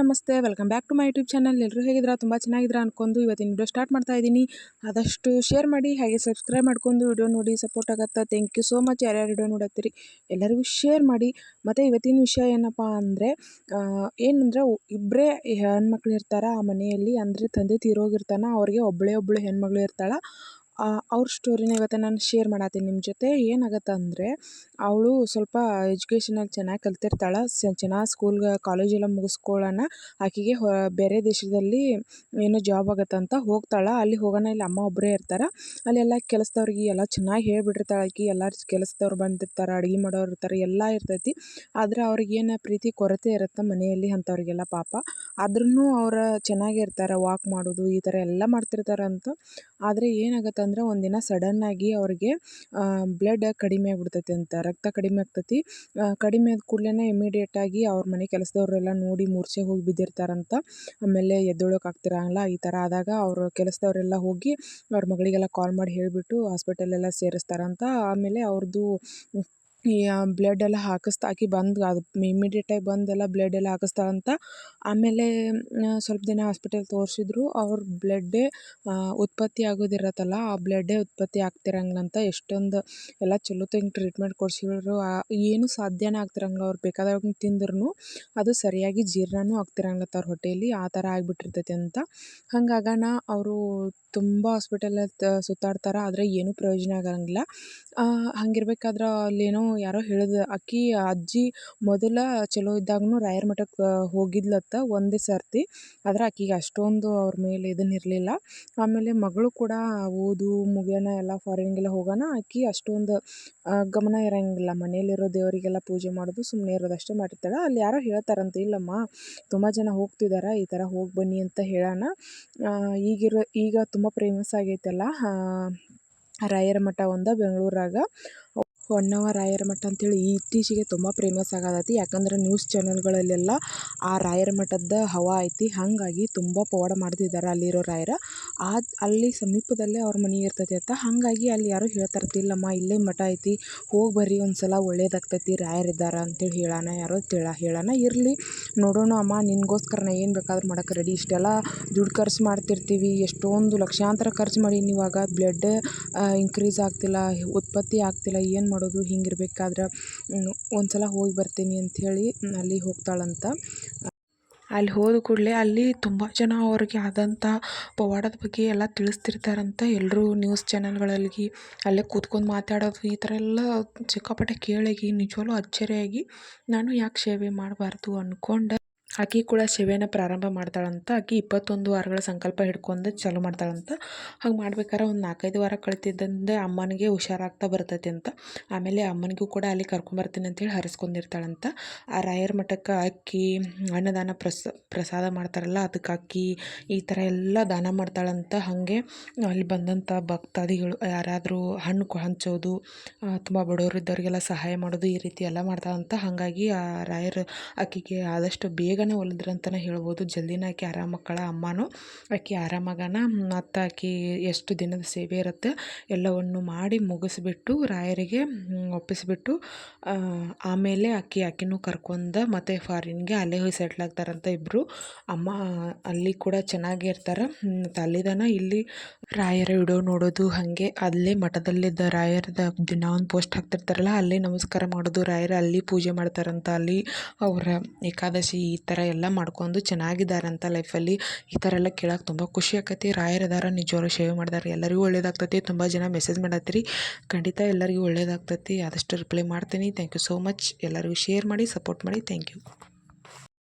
ನಮಸ್ತೆ, welcome back to my YouTube channel. ಎಲ್ಲರೂ ಹೇಗಿದ್ರ ತುಂಬ ಚೆನ್ನಾಗಿದ್ರ ಅನ್ಕೊಂಡು ಇವತ್ತಿನ ವಿಡಿಯೋ ಸ್ಟಾರ್ಟ್ ಮಾಡ್ತಾ ಇದ್ದೀನಿ. ಆದಷ್ಟು ಶೇರ್ ಮಾಡಿ, ಹಾಗೆ ಸಬ್ಸ್ಕ್ರೈಬ್ ಮಾಡ್ಕೊಂಡು ವಿಡಿಯೋ ನೋಡಿ ಸಪೋರ್ಟ್ ಆಗುತ್ತೆ? Thank you so much. ಯಾರ್ಯಾರು ವಿಡಿಯೋ ನೋಡತ್ತೀರಿ, ಎಲ್ಲರಿಗೂ ಶೇರ್ ಮಾಡಿ. ಮತ್ತು ಇವತ್ತಿನ ವಿಷಯ ಏನಪ್ಪ ಅಂದರೆ ಏನಂದ್ರೆ ಇಬ್ಬರೇ ಹೆಣ್ಮಕ್ಳು ಇರ್ತಾರೆ? ಆ ಮನೆಯಲ್ಲಿ ಅಂದರೆ ತಂದೆ ತೀರೋಗಿರ್ತಾನೆ? ಅವ್ರಿಗೆ ಒಬ್ಬಳೇ ಒಬ್ಬಳು ಹೆಣ್ಮಗಳು ಇರ್ತಾಳೆ? ಅವ್ರ ಸ್ಟೋರಿನ ಇವತ್ತು ನಾನು ಶೇರ್ ಮಾಡತ್ತೀನಿ ನಿಮ್ಮ ಜೊತೆ. ಏನಾಗತ್ತೆ ಅಂದರೆ, ಅವಳು ಸ್ವಲ್ಪ ಎಜುಕೇಷನಲ್ಲಿ ಚೆನ್ನಾಗಿ ಕಲ್ತಿರ್ತಾಳೆ. ಸ, ಚೆನ್ನಾಗಿ ಸ್ಕೂಲ್ಗೆ ಕಾಲೇಜೆಲ್ಲ ಮುಗಿಸ್ಕೊಳ್ಳೋಣ ಆಕೆಗೆ ಹೊ, ಬೇರೆ ದೇಶದಲ್ಲಿ ಏನೋ ಜಾಬ್ ಆಗತ್ತಂತ ಹೋಗ್ತಾಳೆ. ಅಲ್ಲಿ ಹೋಗೋಣ, ಇಲ್ಲಿ ಅಮ್ಮ ಒಬ್ಬರೇ ಇರ್ತಾರೆ. ಅಲ್ಲೆಲ್ಲ ಕೆಲಸದವ್ರಿಗೆ ಎಲ್ಲ ಚೆನ್ನಾಗಿ ಹೇಳಿಬಿಟ್ಟಿರ್ತಾಳೆ. ಆಕೆ ಎಲ್ಲ ಕೆಲಸದವ್ರು ಬಂದಿರ್ತಾರೆ, ಅಡುಗೆ ಮಾಡೋರು ಇರ್ತಾರೆ, ಎಲ್ಲ ಇರ್ತೈತಿ. ಆದರೆ ಅವ್ರಿಗೆ ಏನು ಪ್ರೀತಿ, ಕೊರತೆ ಇರುತ್ತೆ ಮನೆಯಲ್ಲಿ ಅಂಥವ್ರಿಗೆಲ್ಲ ಪಾಪ. ಆದ್ರೂ ಅವ್ರು ಚೆನ್ನಾಗಿರ್ತಾರೆ ವಾಕ್ ಮಾಡೋದು, ಈ ಥರ ಎಲ್ಲ ಮಾಡ್ತಿರ್ತಾರಂತ. ಆದರೆ ಏನಾಗತ್ತೆ ಅಂದ್ರೆ ಒಂದಿನ ಸಡನ್ನಾಗಿ ಅವ್ರಿಗೆ ಬ್ಲಡ್ ಕಡಿಮೆ ಆಗ್ಬಿಡ್ತೈತೆ ಅಂತ, ರಕ್ತ ಕಡಿಮೆ ಆಗ್ತೈತಿ. ಕಡಿಮೆ ಆದ ಕೂಡಲೇ ಇಮಿಡಿಯೇಟಾಗಿ ಅವ್ರ ಮನೆ ಕೆಲಸದವ್ರೆಲ್ಲ ನೋಡಿ ಮೂರ್ಛೆ ಹೋಗಿ ಬಿದ್ದಿರ್ತಾರಂತ. ಆಮೇಲೆ ಎದ್ದೇಳೋಕೆ ಆಗ್ತಿರಂಗಿಲ್ಲ, ಈ ಥರ ಆದಾಗ ಅವರು ಕೆಲಸದವರೆಲ್ಲ ಹೋಗಿ ಅವ್ರ ಮಗಳಿಗೆಲ್ಲ ಕಾಲ್ ಮಾಡಿ ಹೇಳಿಬಿಟ್ಟು ಹಾಸ್ಪಿಟಲೆಲ್ಲ ಸೇರಿಸ್ತಾರಂತ. ಆಮೇಲೆ ಅವ್ರದ್ದು ಬ್ಲಡ್ ಎಲ್ಲ ಹಾಕಿಸ್ತಾ ಆಕೆ ಬಂದು ಅದು ಇಮಿಡಿಯೇಟಾಗಿ ಬಂದೆಲ್ಲ ಬ್ಲಡ್ ಎಲ್ಲ ಅಂತ. ಆಮೇಲೆ ಸ್ವಲ್ಪ ದಿನ ಹಾಸ್ಪಿಟಲ್ ತೋರಿಸಿದ್ರು. ಅವ್ರ ಬ್ಲಡ್ಡೇ ಉತ್ಪತ್ತಿ ಆಗೋದಿರತ್ತಲ್ಲ, ಆ ಬ್ಲಡ್ಡೇ ಉತ್ಪತ್ತಿ ಆಗ್ತಿರಂಗಿಲ್ಲಂತ ಎಷ್ಟೊಂದು ಎಲ್ಲ ಚಲೋತ್ನಾಗ ಟ್ರೀಟ್ಮೆಂಟ್ ಕೊಡಿಸಿದ್ರು. ಏನು ಸಾಧ್ಯನೇ ಆಗ್ತಿರಂಗಿಲ್ಲ ಅವ್ರು ಬೇಕಾದಾಗ ತಿಂದ್ರೂ ಅದು ಸರಿಯಾಗಿ ಜೀರ್ಣನೂ ಆಗ್ತಿರಂಗಿಲ್ಲ ಅವ್ರ ಹೊಟ್ಟೆಯಲ್ಲಿ ಆ ಥರ ಆಗಿಬಿಟ್ಟಿರ್ತೈತಿ ಅಂತ. ಹಂಗಾಗಣ ಅವರು ತುಂಬ ಹಾಸ್ಪಿಟಲ್ ಸುತ್ತಾಡ್ತಾರೆ. ಆದರೆ ಏನೂ ಪ್ರಯೋಜನ ಆಗಂಗಿಲ್ಲ. ಹಂಗಿರ್ಬೇಕಾದ್ರೆ ಅಲ್ಲೇನೋ ಯಾರೋ ಹೇಳಿದ ಆಕಿ ಅಜ್ಜಿ ಮೊದಲ ಚಲೋ ಇದ್ದಾಗನು ರಾಯರ ಮಠಕ್ಕೆ ಹೋಗಿದ್ಲತ್ತ ಒಂದೇ ಸರ್ತಿ. ಆದ್ರೆ ಆಕಿಗೆ ಅಷ್ಟೊಂದು ಅವ್ರ ಮೇಲೆ ಇದನ್ನ ಇರಲಿಲ್ಲ. ಆಮೇಲೆ ಮಗಳು ಕೂಡ ಓದು, ಮುಗಿಯೋಣ, ಎಲ್ಲ ಫಾರಿನ್ಗೆಲ್ಲ ಹೋಗೋಣ ಆಕಿ ಅಷ್ಟೊಂದು ಗಮನ ಇರಂಗಿಲ್ಲ. ಮನೆಯಲ್ಲಿರೋ ದೇವರಿಗೆಲ್ಲ ಪೂಜೆ ಮಾಡೋದು ಸುಮ್ಮನೆ ಇರೋದು ಅಷ್ಟೇ ಮಾಡಿರ್ತಾಳೆ. ಅಲ್ಲಿ ಯಾರೋ ಹೇಳ್ತಾರಂತ, ಇಲ್ಲಮ್ಮ, ತುಂಬ ಜನ ಹೋಗ್ತಿದ್ದಾರೆ ಈ ಥರ ಹೋಗಿ ಬನ್ನಿ ಅಂತ ಹೇಳೋಣ ಈಗಿರೋ, ಈಗ ತುಂಬ ಫೇಮಸ್ ಆಗೈತಲ್ಲ ರಾಯರ ಮಠ ಒಂದು, ಬೆಂಗಳೂರಾಗ. ಹೊನ್ನವ ರಾಯರ ಮಠ ಅಂತೇಳಿ ಇತ್ತೀಚೆಗೆ ತುಂಬ ಪ್ರೇಮಸ್ ಆಗದತಿ. ಯಾಕಂದ್ರೆ ನ್ಯೂಸ್ ಚಾನಲ್ಗಳಲ್ಲೆಲ್ಲ ಆ ರಾಯರ ಮಠದ ಹವಾ ಐತಿ. ಹಾಗಾಗಿ ತುಂಬ ಪವಾಡ ಮಾಡ್ತಿದ್ದಾರೆ ಅಲ್ಲಿರೋ ರಾಯರ. ಆ ಅಲ್ಲಿ ಸಮೀಪದಲ್ಲೇ ಅವ್ರ ಮನೆ ಇರ್ತೈತಿ ಅಂತ. ಹಾಗಾಗಿ ಅಲ್ಲಿ ಯಾರೋ ಹೇಳ್ತಾರೆ ಇಲ್ಲಮ್ಮ ಇಲ್ಲೇ ಮಠ ಐತಿ. ಹೋಗಿ ಬರ್ರಿ ಒಂದು ಸಲ ಒಳ್ಳೇದಾಗ್ತೈತಿ ರಾಯರು ಇದ್ದಾರೆ ಅಂತೇಳಿ ಹೇಳೋಣ ಯಾರೋ ತಿಳ ಹೇಳೋಣ ಇರಲಿ, ನೋಡೋಣ ಅಮ್ಮ, ನಿನಗೋಸ್ಕರ ನಾ ಏನು ಬೇಕಾದ್ರೂ ಮಾಡೋಕೆ ರೆಡಿ ಇಷ್ಟೆಲ್ಲ ದುಡ್ಡು ಖರ್ಚು ಮಾಡ್ತಿರ್ತೀವಿ. ಎಷ್ಟೊಂದು ಲಕ್ಷಾಂತರ ಖರ್ಚು ಮಾಡೀನಿ ಇವಾಗ ಬ್ಲಡ್ ಇನ್ಕ್ರೀಸ್ ಆಗ್ತಿಲ್ಲ, ಉತ್ಪತ್ತಿ ಆಗ್ತಿಲ್ಲ, ಏನು ಮಾಡೋದು ಹಿಂಗಿರ್ಬೇಕಾದ್ರೆ ಒಂದು ಸಲ ಹೋಗಿ ಬರ್ತೀನಿ ಅಂಥೇಳಿ ಅಲ್ಲಿ ಹೋಗ್ತಾಳಂತ. ಅಲ್ಲಿ ಹೋದ ಕೂಡಲೇ ಅಲ್ಲಿ ತುಂಬ ಜನ ಅವ್ರಿಗೆ ಆದಂಥ ಪವಾಡದ ಬಗ್ಗೆ ಎಲ್ಲ ತಿಳಿಸ್ತಿರ್ತಾರಂತ ಎಲ್ಲರೂ ನ್ಯೂಸ್ ಚಾನೆಲ್ಗಳಲ್ಲಿ ಅಲ್ಲೇ ಕೂತ್ಕೊಂಡು ಮಾತಾಡೋದು ಈ ಥರ ಎಲ್ಲ ಸಿಕ್ಕಾಪಟ್ಟೆ ಕೇಳಿಗಿ, ನಿಜವಾಗ್ಲೂ ಅಚ್ಚರಿಯಾಗಿ ನಾನು ಯಾಕೆ ಸೇವೆ ಮಾಡಬಾರ್ದು ಅಂದ್ಕೊಂಡು ಆಕೆ ಕೂಡ ಸೇವೆನ ಪ್ರಾರಂಭ ಮಾಡ್ತಾಳಂತ, ಆಕೆ ಇಪ್ಪತ್ತೊಂದು ವಾರಗಳ ಸಂಕಲ್ಪ ಹಿಡ್ಕೊಂಡು ಚಾಲೂ ಮಾಡ್ತಾಳಂತ. ಹಾಗೆ ಮಾಡ್ಬೇಕಾದ್ರೆ ಒಂದು ನಾಲ್ಕೈದು ವಾರ ಕಳಿತಿದ್ದಂದೆ ಅಮ್ಮನಿಗೆ ಹುಷಾರಾಗ್ತಾ ಬರ್ತೈತಿ ಅಂತ. ಆಮೇಲೆ ಅಮ್ಮನಿಗೂ ಕೂಡ ಅಲ್ಲಿ ಕರ್ಕೊಂಬರ್ತೀನಿ ಅಂತೇಳಿ ಹರಿಸ್ಕೊಂಡಿರ್ತಾಳಂತ. ಆ ರಾಯರ ಮಠಕ್ಕೆ ಅಕ್ಕಿ ಅನ್ನದಾನ ಪ್ರಸ, ಪ್ರಸಾದ ಮಾಡ್ತಾರಲ್ಲ, ಅದಕ್ಕೆ ಅಕ್ಕಿ ಈ ಥರ ಎಲ್ಲ ದಾನ ಮಾಡ್ತಾಳಂತ. ಹಾಗೆ ಅಲ್ಲಿ ಬಂದಂಥ ಭಕ್ತಾದಿಗಳು, ಯಾರಾದರೂ ಹಣ್ಣು ಹಂಚೋದು ತುಂಬ ಬಡವರು ಇದ್ದವರಿಗೆಲ್ಲ ಸಹಾಯ ಮಾಡೋದು ಈ ರೀತಿ ಎಲ್ಲ ಮಾಡ್ತಾಳಂತ. ಹಾಗಾಗಿ ಆ ರಾಯರು ಅಕ್ಕಿಗೆ ಆದಷ್ಟು ಬೇಗ ಬೇಗನೆ ಹೊಲಿದ್ರು ಹೇಳ್ಬೋದು. ಜಲ್ದಿನೇ ಆಕೆ ಆರಾಮಾಕ್ಕಳ ಅಮ್ಮನೂ, ಆಕೆ ಆರಾಮಾಗಣ ಮತ್ತು ಆಕೆ ಎಷ್ಟು ದಿನದ ಸೇವೆ ಇರುತ್ತೆ ಎಲ್ಲವನ್ನು ಮಾಡಿ ಮುಗಿಸ್ಬಿಟ್ಟು ರಾಯರಿಗೆ ಒಪ್ಪಿಸಿಬಿಟ್ಟು ಆಮೇಲೆ ಆಕೆ ಆಕೆನೂ ಕರ್ಕೊಂಡು ಮತ್ತು ಫಾರಿನ್ಗೆ ಅಲ್ಲೇ ಹೋಗಿ ಸೆಟ್ಲ್ ಆಗ್ತಾರಂತ ಇಬ್ಬರು ಅಮ್ಮ, ಅಲ್ಲಿ ಕೂಡ ಚೆನ್ನಾಗೇ ಇರ್ತಾರೆ. ಅಲ್ಲಿದಾನ ಇಲ್ಲಿ ರಾಯರ ವಿಡಿಯೋ ನೋಡೋದು ಹಾಗೆ, ಅಲ್ಲೇ ಮಠದಲ್ಲಿದ್ದ ರಾಯರದ ದಿನ ಒಂದು ಪೋಸ್ಟ್ ಹಾಕ್ತಿರ್ತಾರಲ್ಲ, ಅಲ್ಲೇ ನಮಸ್ಕಾರ ಮಾಡೋದು, ರಾಯರ ಅಲ್ಲಿ ಪೂಜೆ ಮಾಡ್ತಾರಂತ, ಅಲ್ಲಿ ಅವರ ಏಕಾದಶಿ ಈ ಥರ ಎಲ್ಲ ಮಾಡ್ಕೊಂಡು ಚೆನ್ನಾಗಿದ್ದಾರಂತ ಲೈಫಲ್ಲಿ ಈ ಥರ ಎಲ್ಲ ಕೇಳಕ್ಕೆ ತುಂಬ ಖುಷಿ ಆಕತಿ. ರಾಯರದಾರ ನಿಜವಾಗ್ಲೂ ಸೇವೆ ಮಾಡಿದಾರೆ, ಎಲ್ಲರಿಗೂ ಒಳ್ಳೇದಾಗ್ತೈತಿ, ತುಂಬ ಜನ ಮೆಸೇಜ್ ಮಾಡತ್ತೀರಿ ಖಂಡಿತ ಎಲ್ಲರಿಗೂ ಒಳ್ಳೇದಾಗ್ತೈತಿ, ಆದಷ್ಟು ರಿಪ್ಲೈ ಮಾಡ್ತೀನಿ. ಥ್ಯಾಂಕ್ ಯು ಸೋ ಮಚ್ ಎಲ್ಲರಿಗೂ ಶೇರ್ ಮಾಡಿ ಸಪೋರ್ಟ್ ಮಾಡಿ. Thank you